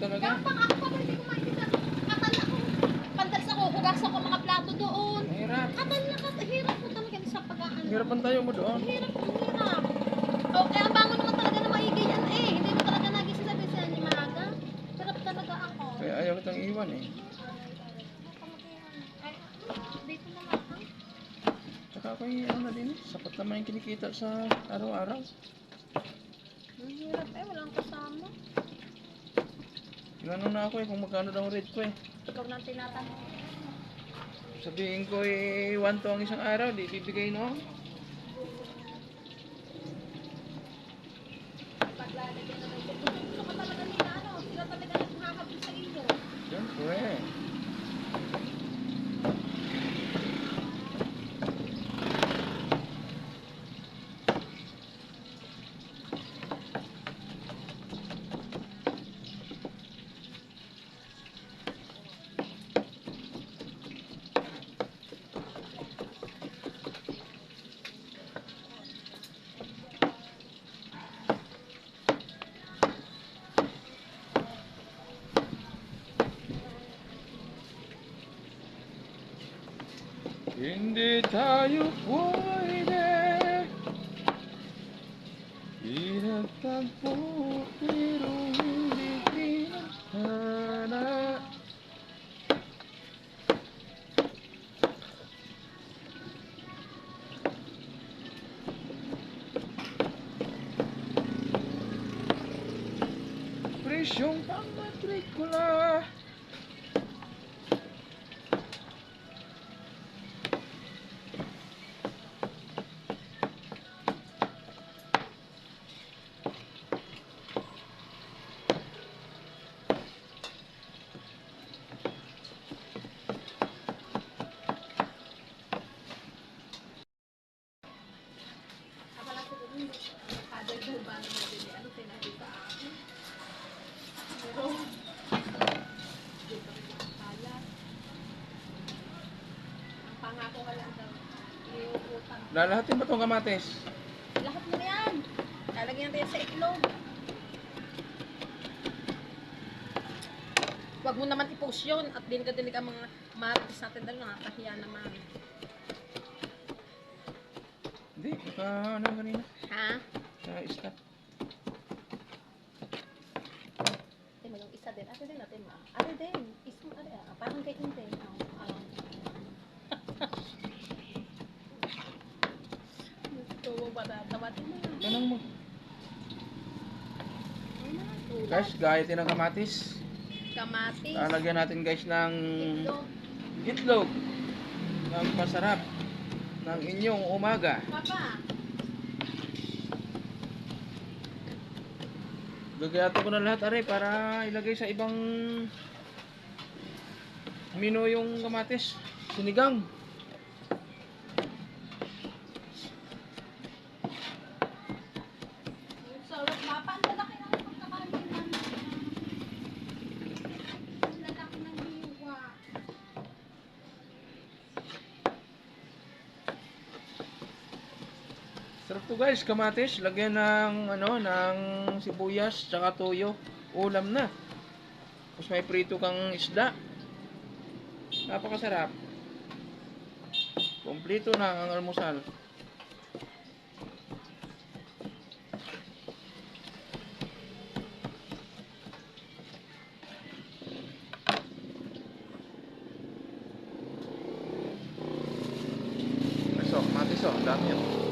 talaga. Gampang ako pa, hindi ko makikita. Katal ako. Pandas ako, hugas ako mga plato doon. Hirap. Katal na katal. Hirap mo talaga sa pag-ano. Ang hirap ang tayo mo doon. Hirap, ang hirap. O, kaya ang bangon naman talaga na maigi yan eh. Hindi mo talaga nagising sabi sa ni maaga. Hirap talaga ako. Kaya ayaw kitang iwan eh. Dito na lang. ha? Tsaka ako yung ano na din. Sapat naman yung kinikita sa araw-araw. Ang hirap eh, walang kasama. Yung ano na ako eh, kung magkano daw rate ko eh. Ikaw nang tinatanong. Sabihin ko eh, 1 to ang isang araw, di bibigay no? Paglalagyan na ng gusto gusto ko talaga nila, ano, sila talaga naghahabol sa iyo. Siyempre. Hindi tayo pwede Pinagtagpo pero hindi pinahana Presyong pamatrikula Akala ko dun, father daw ba naman din, ano sinabi sa akin? Pero, hindi pa rin akala. Ang pangako ka lang daw, iuutang. Lalahatin ba itong kamates? Lahat mo yan. Lalagyan natin yan sa itlog. Huwag mo naman i-post yun at din ka dinig ang mga marites natin dahil nakakahiya naman. Hindi, naka ano kanina? Ha? Sa stop. Ate mo yung isa din. Ate din natin ma. Ate din. Isang ate. Ah, parang kay Inte. Ah, ah. Gusto mo ba na? Tawatin Ganun mo. Guys, gayatin ng kamatis. Kamatis. Lalagyan natin guys ng Itlog. itlog. Ng pasarap ng inyong umaga. Papa. Gagayatin ko na lahat are para ilagay sa ibang menu yung kamatis. Sinigang. Sarap papa. Ang lalaki ng pagkakaroon ng Ang lalaki ng hiwa. Sarap to guys, kamatis. Lagyan ng ano, ng sibuyas tsaka toyo. Ulam na. Tapos may prito kang isda. Napakasarap. Kompleto na ang almusal. Oh, ang dami yan. Yan.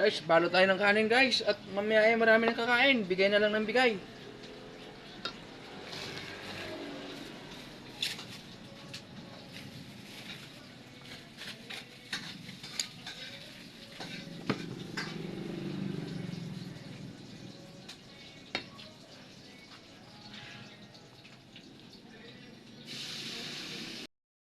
Guys, balo tayo ng kanin guys. At mamaya ay marami nang kakain. Bigay na lang ng bigay.